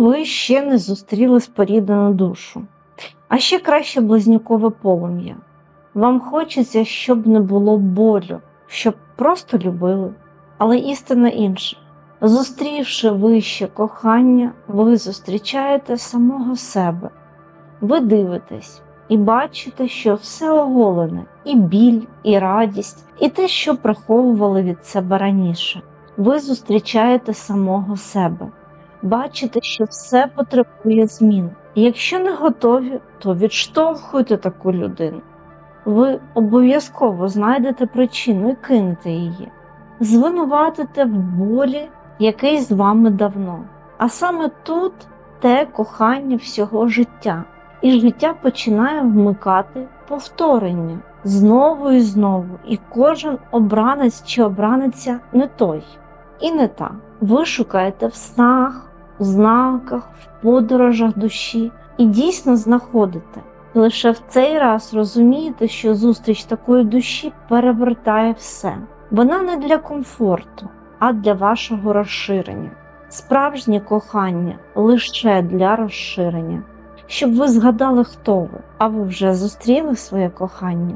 ви ще не зустріли споріднену душу, а ще краще близнюкове полум'я. Вам хочеться, щоб не було болю, щоб просто любили. Але істина інша. Зустрівши вище кохання, ви зустрічаєте самого себе. Ви дивитесь і бачите, що все оголене, і біль, і радість, і те, що приховували від себе раніше. Ви зустрічаєте самого себе, бачите, що все потребує змін. Якщо не готові, то відштовхуйте таку людину. Ви обов'язково знайдете причину і кинете її, звинуватите в болі, який з вами давно. А саме тут те кохання всього життя, і життя починає вмикати повторення знову і знову, і кожен обранець чи обраниця не той і не та. Ви шукаєте в снах, в знаках, в подорожах душі і дійсно знаходите. Лише в цей раз розумієте, що зустріч такої душі перевертає все. Вона не для комфорту, а для вашого розширення. Справжнє кохання лише для розширення, щоб ви згадали, хто ви, а ви вже зустріли своє кохання.